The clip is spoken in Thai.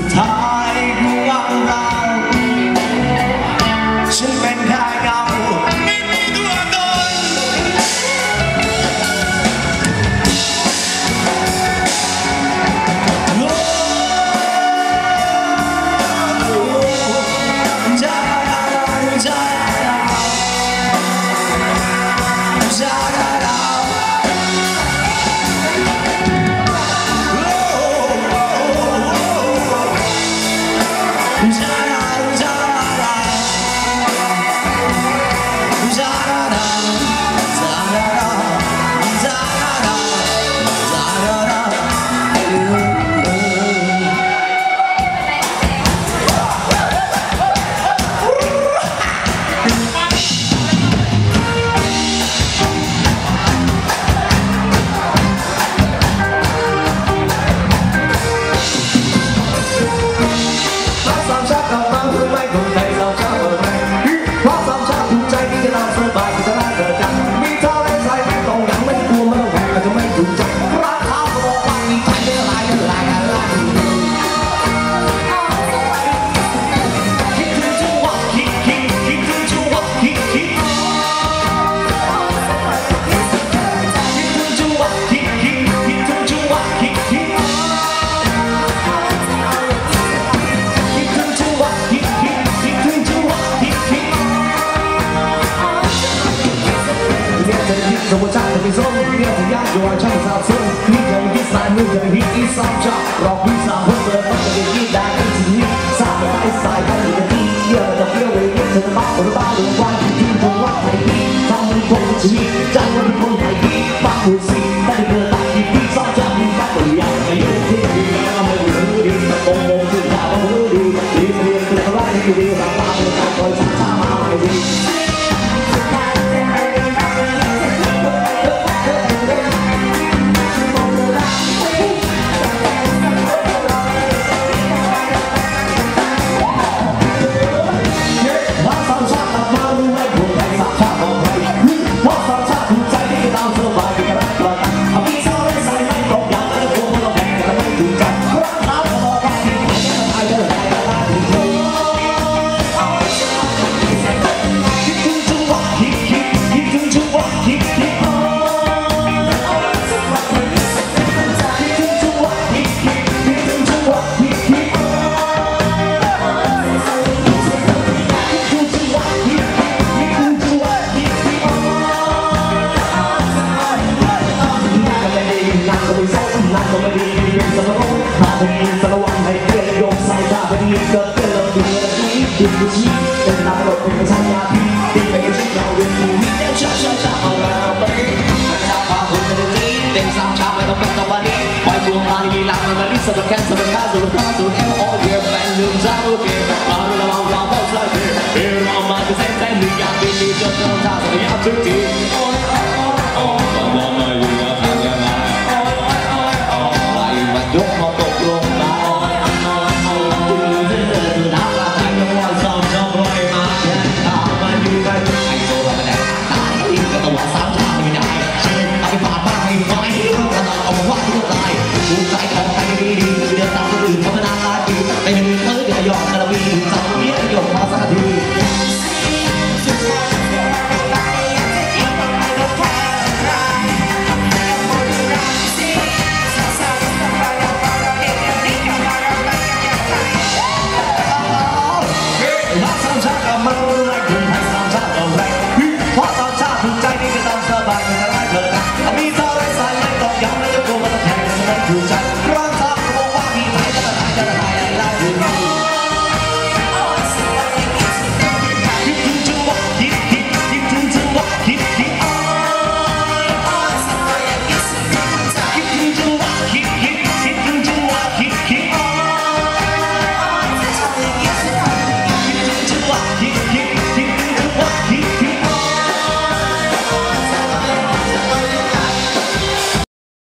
time. สมมติชาติจะไม่ส้มเนี่ยจะยากอยู่ว่าช่างสาบซึ้งนี่จะฮิตสายมือจะฮิตอีสามชาเราพี่สามเพื่อนเปิดมันจะฮิตได้ที่สิ่งนี้สามไปสายกันอีกทีเยอะจะเปรี้ยวเลยเธอบ้าหรือบ้าหรือว่าที่จังหวะไหนดีทำให้คนชีวิตจังวันคนไหนดีฟังดูสิได้เกิดตายที่พี่สองจะมีบ้าหรือยังไม่รู้ที่ดีแล้วไม่รู้ดีแต่โกงคือข่าไม่รู้ดีดีเรียนคืออะไรที่ดีเราตามไปตามคอยช้าช้ามาไม่ดี Well, Angin terluang naik gendong Saya beri ke dalam dunia ini Dipuji dan taruh percaya Di page kau ini Dan syah-syah-syah orang beri Mereka bangun dari ini Dan sang-syah mereka berkembali Mọi buồn hài đi làm mà đi sợ được khen sợ được khá rồi được rồi em all year bạn đường ra ok Bao nhiêu là bao bao bao sai về Yêu lòng mà cứ xem xem mình gặp đi đi cho ta rồi nhá trước